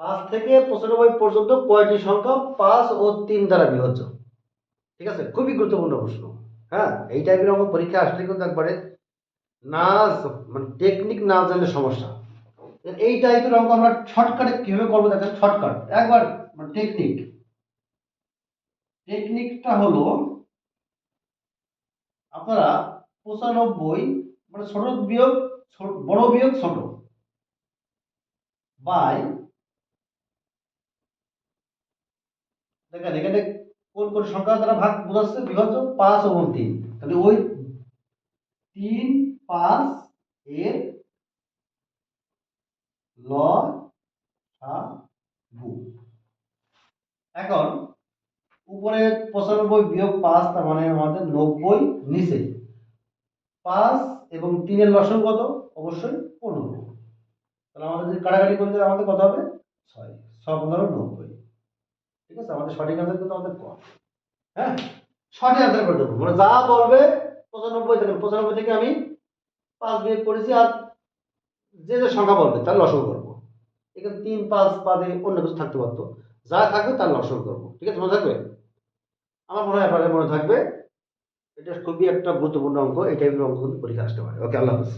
পাঁচ থেকে পঁচানব্বই পর্যন্ত কয়টি সংখ্যা পাঁচ ও তিন দ্বারা বিভাজ্য ঠিক আছে? খুবই গুরুত্বপূর্ণ প্রশ্ন। হ্যাঁ এই টাইপের আমার পরীক্ষা আসলে কিন্তু একবারে না মানে টেকনিক না জানলে সমস্যা। এই টাইপের অঙ্ক আমরা শর্টকাটে কীভাবে করব দেখেন? শর্টকাট একবার মানে টেকনিক টেকনিকটা হলো, আপনারা পঁচানব্বই মানে ছোট বিয়োগ বড় বিয়োগ ছোট, বাই দেখেন, এখানে কোন কোন সংখ্যা দ্বারা ভাগ বোঝাচ্ছে বিভাজ্য পাঁচ এবং তিন। তাহলে ওই তিন, পাঁচ এর ল গু এখন উপরে পঁচানব্বই বিয়োগ পাঁচ, তার মানে আমাদের নব্বই নিচে। পাঁচ এবং তিনের লসন কত? অবশ্যই পনেরো। তাহলে আমাদের যদি কাটাকাটি করে আমাদের কত হবে? ছয়। ছয় পনেরো, নব্বই। ঠিক আছে, আমাদের সঠিক আনসার কিন্তু আমাদের কম হ্যাঁ? সঠিক আনসার করে দেবো। মানে যা বলবে পঁচানব্বই থেকে পঁচানব্বই থেকে আমি পাঁচ বিয়োগ করেছি আর যে যে সংখ্যা বলবে, তার লসন করব। এখানে তিন, পাঁচ, বাদে অন্য কিছু থাকতে পারতো। যা থাকবে তার লসন করব। ঠিক আছে, মনে থাকবে? আমার মনে হয় আপনাদের মনে থাকবে। এটা খুবই একটা গুরুত্বপূর্ণ অঙ্ক, এই টাইপের অঙ্ক কিন্তু পরীক্ষা আসতে পারে। ওকে আল্লাহ হাফিজ।